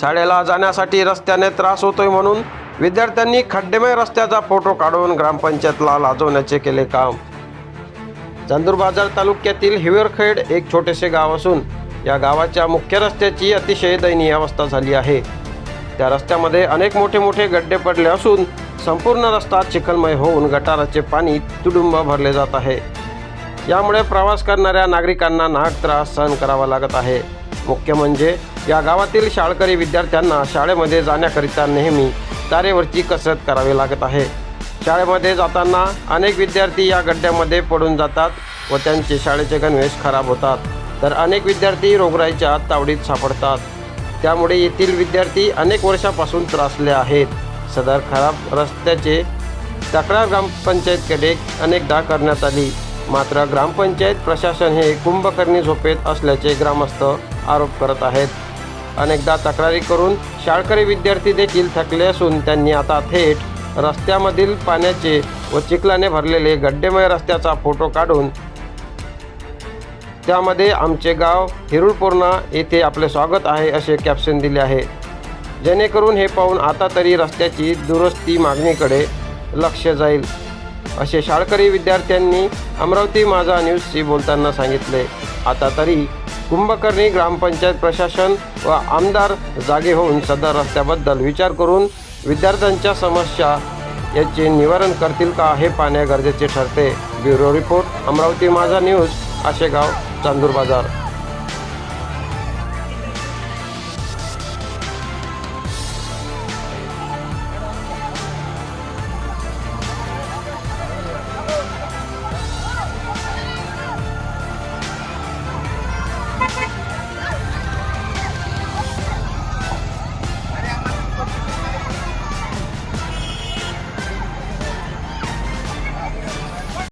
शाळेला जाण्यासाठी रस्त्याने त्रास होतोय म्हणून विद्यार्थ्यांनी खड्डेमय रस्त्याचा फोटो काढून ग्रामपंचायतला लाजवण्याचे केले काम. चांदूर बाजार तालुक्यातील हिवरखेड एक छोटेसे गाव असून या गावाच्या मुख्य रस्त्याची अतिशय दयनीय अवस्था झाली आहे. त्या रस्त्यामध्ये अनेक मोठे मोठे गड्डे पडले असून संपूर्ण रस्ता चिखलमय होऊन गटाराचे पाणी तुडुंब भरले जात आहे. यामुळे प्रवास करणाऱ्या नागरिकांना नाग त्रास सहन करावा लागत आहे. मुख्य म्हणजे या गावातील शाळकरी विद्यार्थ्यांना शाळेमध्ये जाण्याकरिता नेहमी तारेवरची कसरत करावी लागत आहे. शाळेमध्ये जाताना अनेक विद्यार्थी या गड्ड्यामध्ये पडून जातात व त्यांचे शाळेचे गणवेश खराब होतात. तर अनेक विद्यार्थी रोगराईच्या तावडीत सापडतात. त्यामुळे येथील विद्यार्थी अनेक वर्षापासून त्रासले आहेत. सदर खराब रस्त्याचे तक्रार ग्रामपंचायतकडे अनेकदा करण्यात आली. मात्र ग्रामपंचायत प्रशासन हे कुंभकर्णी झोपेत असल्याचे ग्रामस्थ आरोप करत आहेत. अनेकदा तक्रारी करून शाळकरी विद्यार्थी देखील थकले असून त्यांनी आता थेट रस्त्यामधील पाण्याचे व चिखलाने भरलेले गड्डेमय रस्त्याचा फोटो काढून त्यामध्ये आमचे गाव हिरुळपूर्णा येथे आपले स्वागत आहे असे कॅप्शन दिले आहे. जेणेकरून हे पाहून आता तरी रस्त्याची दुरुस्ती मागणीकडे लक्ष जाईल असे शाळकरी विद्यार्थ्यांनी अमरावती माझा न्यूजशी बोलताना सांगितले. आता तरी कुंभकर्णी ग्रामपंचायत प्रशासन व आमदार जागे होऊन सदर रस्त्याबद्दल विचार करून विद्यार्थ्यांच्या समस्या याचे निवारण करतील का हे पाहणे गरजेचे ठरते. ब्युरो रिपोर्ट अमरावती माझा न्यूज आशेगाव चांदूर बाजार.